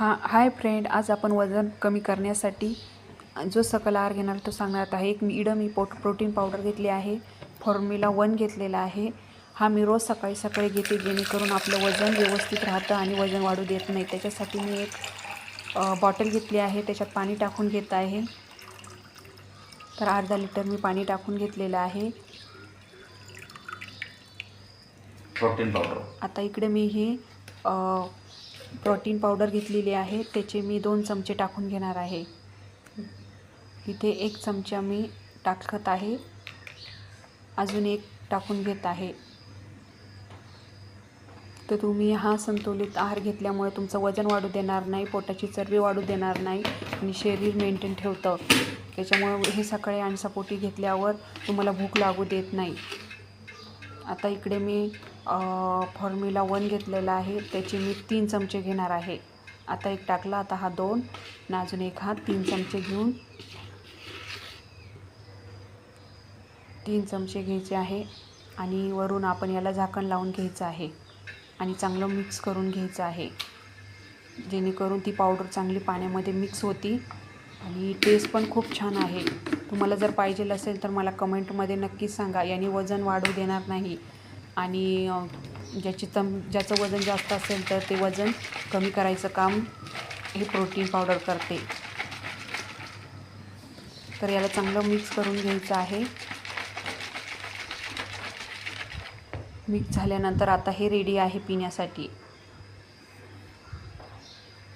हा hi friend आज आपण वजन कमी करण्यासाठी जो सकल आहार घेणार तो सांगणार आहे एक मी इडं मी पोट प्रोटीन पावडर घेतली आहे. फॉर्म्युला वन घेतलेला आहे. हा मी रोज सकाळी सकाळी घेते जेणेकरून आपलं वजन व्यवस्थित राहतं आणि वजन वाढू देत नाही. त्याच्यासाठी मी एक बॉटल घेतली आहे. त्याच्यात पाणी टाकून घेत आहे. तर अर्धा लिटर मी पाणी टाकून घेतलेलं आहे. Protein powder. आता इकडे मी ही प्रोटीन पावडर घेतलेली आहे. त्याचे मी दोन चमचे टाकून घेणार आहे. इथे एक चमचा मी टाकत आहे. अजून एक टाकून घेत आहे. तर तुम्ही हा संतुलित आहार घेतल्यामुळे तुमचं वजन वाढू देणार नाही पोटाची चरबी वाढू देणार नाही आणि शरीर मेंटेन ठेवतं. त्याच्यामुळे हे सकाळी आणि सपोटी घेतल्यावर तुम्हाला भूक लागू देत नाही. आता इकडे मी फॉर्म्युला वन घेतलेला आहे. त्याचे मी तीन चमचे घेणार आहे. आता एक टाकला आता हा दोन. आणि अजून एक हा तीन चमचे घेऊन तीन चमचे घ्यायचे आहे. आणि वरून आपण याला झाकण लावून घ्यायचं आहे. आणि चांगलं मिक्स करून घ्यायचं आहे. जेणेकरून ती पावडर चांगली पाण्यामध्ये मिक्स होती. आणि टेस्ट पण खूप छान आहे. तुम्हाला जर पाहिजे असेल तर मला कमेंटमध्ये नक्कीच सांगा. याने वजन वाढू देणार नाही. आणि ज्याची तम ज्याचं वजन जास्त असेल तर ते वजन कमी करायचं काम हे प्रोटीन पावडर करते. तर याला चांगलं मिक्स करून घ्यायचं आहे. मिक्स झाल्यानंतर आता हे रेडी आहे पिण्यासाठी.